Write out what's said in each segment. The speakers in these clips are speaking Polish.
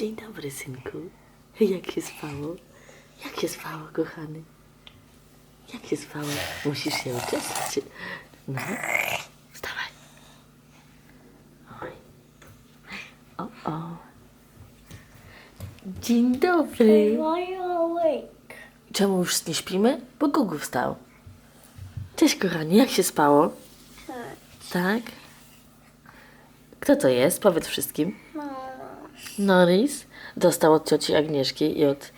Dzień dobry, synku. Jak się spało? Jak się spało, kochany? Jak się spało? Musisz się uczesać. No. Wstawaj. Oj. O, o. Dzień dobry. Czemu już nie śpimy? Bo Gugu wstał. Cześć, kochani. Jak się spało? Tak? Kto to jest? Powiedz wszystkim. Mama. Norris dostał od cioci Agnieszki i od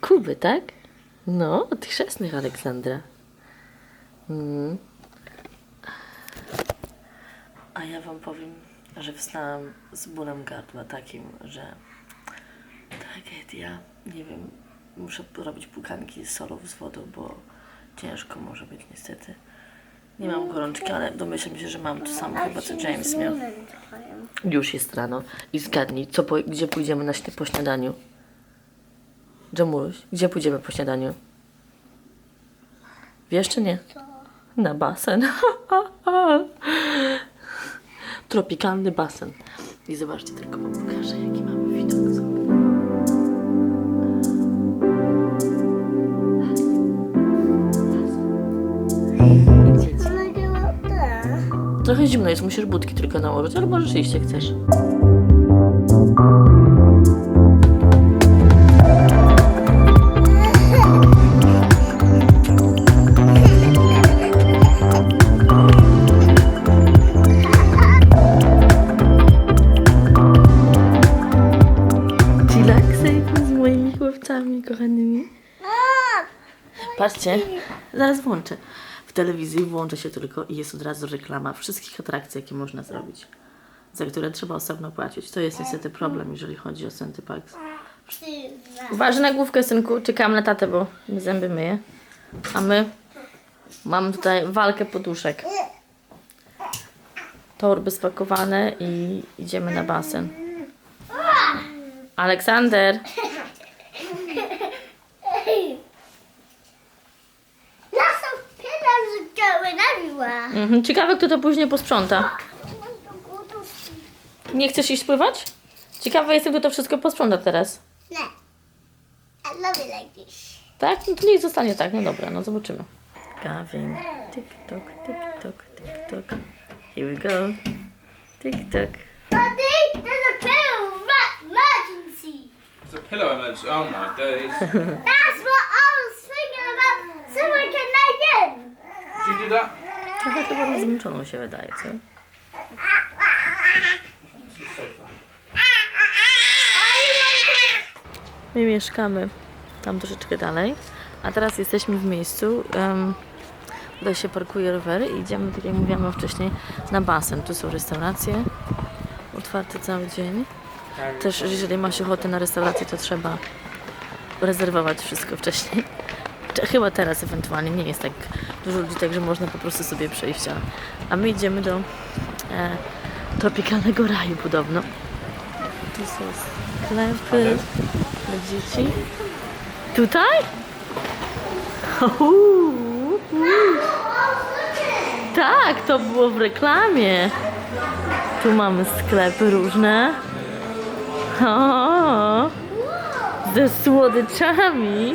Kuby, tak? No, od chrzestnych Aleksandra. Mm. A ja wam powiem, że wstałam z bólem gardła takim, że tragedia. Nie wiem, muszę robić pukanki z solą z wodą, bo ciężko może być niestety. Nie mam gorączki, ale domyślam się, że mam to samo chyba co James miał. Już jest rano i zgadnij, co po, gdzie pójdziemy na, śni- po śniadaniu. Jamuś, gdzie pójdziemy po śniadaniu? Wiesz czy nie? Na basen. Tropikalny basen. I zobaczcie, tylko wam pokażę, jaki mamy widok. Trochę zimno jest, musisz budki tylko nałożyć, ale możesz iść jak chcesz. Z moimi chłopcami kochanymi. Patrzcie, zaraz włączę. W telewizji włączy się tylko i jest od razu reklama wszystkich atrakcji, jakie można zrobić, za które trzeba osobno płacić. To jest niestety problem, jeżeli chodzi o Centy Parks. Uważaj na główkę, synku. Czekam na tatę, bo zęby myje. A my mamy tutaj walkę poduszek. Torby spakowane i idziemy na basen. Aleksander! Everywhere. Mhm. Ciekawe, kto to później posprząta. Nie chcesz iść spływać? Ciekawa jestem, kto to wszystko posprząta teraz. No. I love it like this. Tak? No to niech zostanie tak. No dobra, no zobaczymy. Gavin. Tik tok, tik tok, tik tok. Here we go. Tik tok. Daddy, there's a pillow emergency. It's a pillow emergency. Oh my days. That's what I was thinking about. Someone can lay in. Did you do that? Trochę chyba zmęczoną się wydaje, co? My mieszkamy tam troszeczkę dalej, a teraz jesteśmy w miejscu, um, tutaj się parkuje rowery i idziemy, tak jak mówiłam wcześniej, na basen. Tu są restauracje otwarte cały dzień. Też jeżeli ma się ochotę na restaurację, to trzeba rezerwować wszystko wcześniej. Chyba teraz ewentualnie nie jest tak dużo ludzi, także można po prostu sobie przejść. A, a my idziemy do e, tropikalnego raju podobno. Tu są sklepy dla dzieci. Tutaj? Tak, to było w reklamie. Tu mamy sklepy różne. O, ze słodyczami.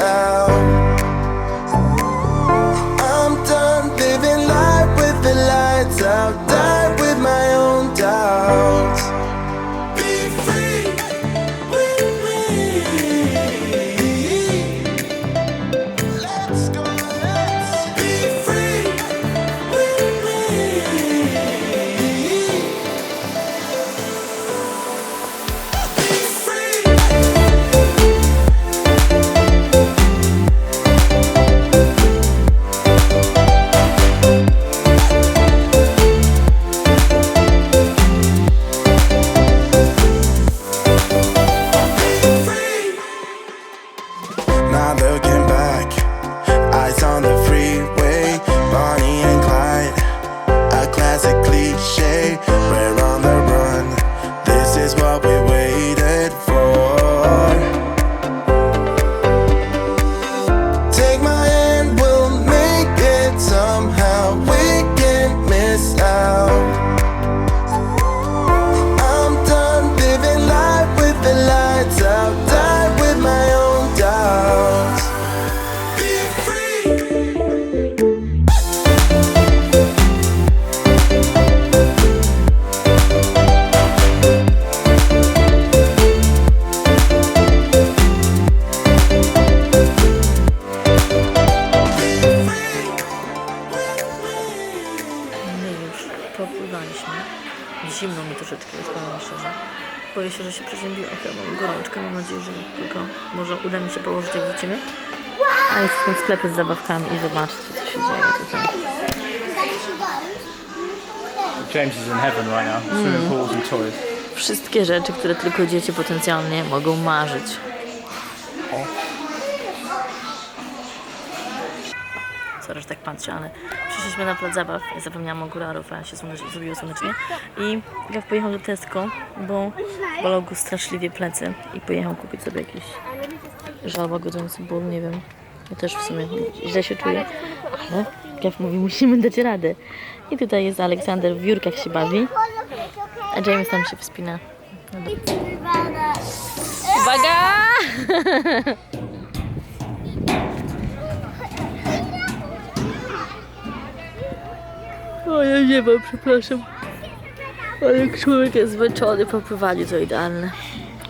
Out. lights out. Boję się, że się przeziębiłam, chyba mam gorączkę. Mam nadzieję, że tylko może uda mi się położyć, jak wrócimy. A jest w sklepy z zabawkami i zobaczcie, co się dzieje tutaj. James is in heaven right now. Swimming pools and toys. Wszystkie rzeczy, które tylko dzieci potencjalnie mogą marzyć. Sorry, że tak patrzę, ale przyszliśmy na plac zabaw. Ja zapomniałam okularów, a się słonecz- zrobiło słonecznie. I Gav pojechał do Tesco, bo bolał go straszliwie plecy i pojechał kupić sobie jakiś żal łagodzący ból, nie wiem. Ja też w sumie źle się czuję, ale Gav mówi, musimy dać radę. I tutaj jest Aleksander, w wiórkach się bawi, a James tam się wspina. No nie mam, przepraszam. Ale jak człowiek jest zmęczony po pływaniu, to idealne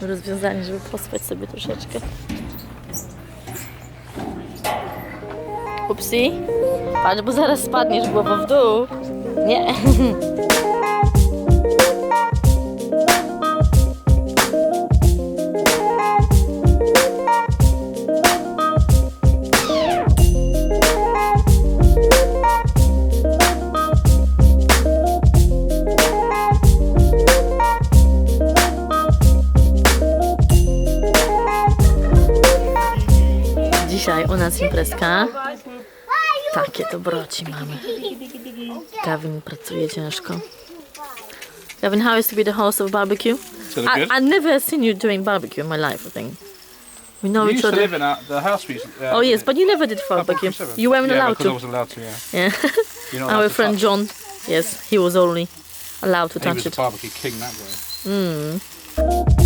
rozwiązanie, żeby pospać sobie troszeczkę. Upsi. Patrz, bo zaraz spadniesz głową w dół. Nie. Dzisiaj u nas imprezka. Takie dobroci mamy. Gavin pracuje ciężko. Gavin, how is to be the host of barbecue? I. I never seen you doing barbecue in my life, I think. We know You each used to other. live in our, the house we used uh, Oh yes, but you never did barbecue. You weren't yeah, allowed because I to. wasn't allowed to, yeah. Yeah. You're not Our to friend touch. John, yes, he was only allowed to He touch was the it. barbecue king, that guy. Mm.